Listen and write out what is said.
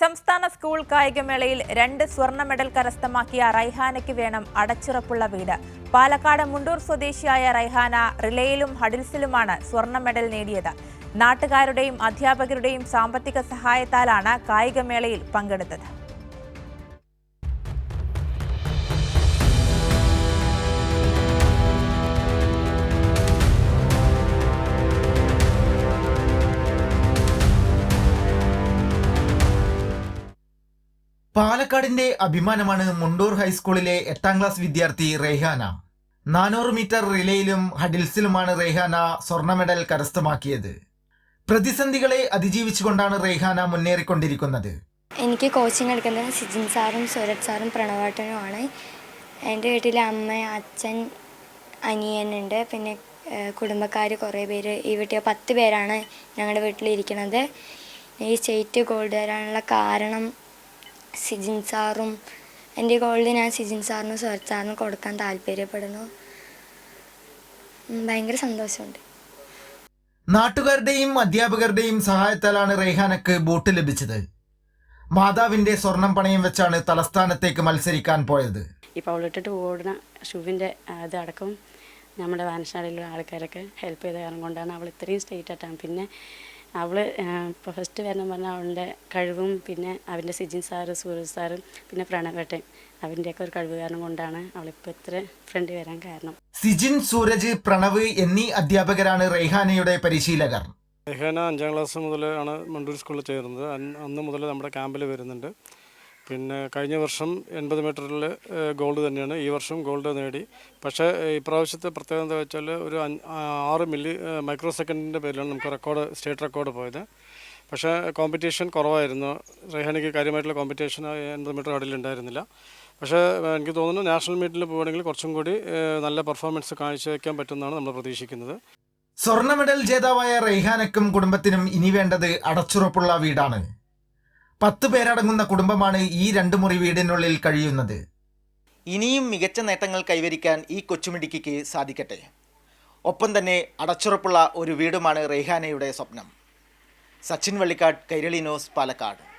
സംസ്ഥാന സ്കൂൾ കായികമേളയിൽ രണ്ട് സ്വർണ മെഡൽ കരസ്ഥമാക്കിയ റൈഹാനയ്ക്ക് വേണം അടച്ചുറപ്പുള്ള വീട്. പാലക്കാട് മുണ്ടൂർ സ്വദേശിയായ റൈഹാന റിലേയിലും ഹഡിൽസിലുമാണ് സ്വർണ മെഡൽ നേടിയത്. നാട്ടുകാരുടെയും അധ്യാപകരുടെയും സാമ്പത്തിക സഹായത്താലാണ് കായികമേളയിൽ പങ്കെടുത്തത്. പാലക്കാടിന്റെ അഭിമാനമാണ് മുണ്ടൂർ ഹൈസ്കൂളിലെ എട്ടാം ക്ലാസ് വിദ്യാർത്ഥി റെയ്ഹാന. നാനൂറ് മീറ്റർ റിലേയിലും ഹഡിൽസിലുമാണ് റെയ്ഹാന സ്വർണ മെഡൽ കരസ്ഥമാക്കിയത്. പ്രതിസന്ധികളെ അതിജീവിച്ചുകൊണ്ടാണ് റെയ്ഹാന മുന്നേറിക്കൊണ്ടിരിക്കുന്നത്. എനിക്ക് കോച്ചിങ് എടുക്കുന്നത് സിജിൻ സാറും സൂരജ് സാറും പ്രണവാട്ടനുമാണ്. എന്റെ വീട്ടിലെ അമ്മ അച്ഛൻ അനിയനുണ്ട് പിന്നെ കുടുംബക്കാർ കുറേ പേര്. ഈ വീട്ടിൽ പത്ത് പേരാണ് ഞങ്ങളുടെ വീട്ടിലിരിക്കുന്നത്. ഈ സ്റ്റേറ്റ് ഗോൾഡ് വരാനുള്ള കാരണം സിജിൻ സാറും എന്റെ ഗോൾഡ് ഞാൻ സിജിൻ സാറിനും സുരത് സാറിനും കൊടുക്കാൻ താല്പര്യപ്പെടുന്നു. ഭയങ്കര സന്തോഷമുണ്ട്. നാട്ടുകാരുടെയും അധ്യാപകരുടെയും സഹായത്താലാണ് റെയ്ഹാനക്ക് ബോട്ട് ലഭിച്ചത്. മാതാവിന്റെ സ്വർണം പണയം വെച്ചാണ് തലസ്ഥാനത്തേക്ക് മത്സരിക്കാൻ പോയത്. ഈ അവളിട്ടിട്ട് ഓടുന്ന ഷൂവിന്റെ ഇതടക്കം അടക്കം നമ്മുടെ വാനശാലയിലുള്ള ആൾക്കാരൊക്കെ ഹെൽപ്പ് ചെയ്ത കാരണം കൊണ്ടാണ് അവൾ ഇത്രയും സ്റ്റേറ്റ് ആട്ടാൻ പിന്നെ അവൾ ഇപ്പോൾ ഫസ്റ്റ് വരണം പറഞ്ഞാൽ അവളുടെ കഴിവും പിന്നെ അവന്റെ സിജിൻ സാറ് സൂരജ് സാറും പിന്നെ പ്രണവേട്ടൻ അവന്റെയൊക്കെ ഒരു കഴിവ് കാരണം കൊണ്ടാണ് അവളിപ്പോൾ ഇത്ര ഫ്രണ്ട് വരാൻ കാരണം. സിജിൻ സൂരജ് പ്രണവ് എന്നീ അധ്യാപകരാണ് റെയ്ഹാനയുടെ പരിശീലകർ. രഹേന അഞ്ചാം ക്ലാസ് മുതൽ ആണ് മണ്ടൂർ സ്കൂളിൽ ചേരുന്നത്. അന്ന് മുതൽ നമ്മുടെ ക്യാമ്പിൽ വരുന്നുണ്ട്. പിന്നെ കഴിഞ്ഞ വർഷം എൺപത് മീറ്ററിൽ ഗോൾഡ് തന്നെയാണ്. ഈ വർഷം ഗോൾഡ് നേടി. പക്ഷേ ഇപ്രാവശ്യത്തെ പ്രത്യേകത എന്താ വെച്ചാൽ ഒരു ആറ് മില്ലി മൈക്രോ സെക്കൻഡിന്റെ പേരിലാണ് നമുക്ക് റെക്കോർഡ് സ്റ്റേറ്റ് റെക്കോർഡ് പോയത്. പക്ഷേ കോമ്പറ്റീഷൻ കുറവായിരുന്നു. റെഹാനയ്ക്ക് കാര്യമായിട്ടുള്ള കോമ്പറ്റീഷൻ എൺപത് മീറ്റർ അടിയിലുണ്ടായിരുന്നില്ല പക്ഷേ എനിക്ക് തോന്നുന്നു നാഷണൽ മീറ്റിൽ പോവുകയാണെങ്കിൽ കുറച്ചും കൂടി നല്ല പെർഫോമൻസ് കാഴ്ചവെക്കാൻ പറ്റുമെന്നാണ് നമ്മൾ പ്രതീക്ഷിക്കുന്നത്. സ്വർണ മെഡൽ ജേതാവായ റെയ്ഹാനക്കും കുടുംബത്തിനും ഇനി വേണ്ടത് അടച്ചുറപ്പുള്ള വീടാണ്. പത്ത് പേരടങ്ങുന്ന കുടുംബമാണ് ഈ രണ്ട് മുറി വീടിനുള്ളിൽ കഴിയുന്നത്. ഇനിയും മികച്ച നേട്ടങ്ങൾ കൈവരിക്കാൻ ഈ കൊച്ചുമിടിക്ക് സാധിക്കട്ടെ. ഒപ്പം തന്നെ അടച്ചുറപ്പുള്ള ഒരു വീടുമാണ് റെയ്ഹാനയുടെ സ്വപ്നം. സച്ചിൻ വള്ളിക്കാട് കൈരളി ന്യൂസ് പാലക്കാട്.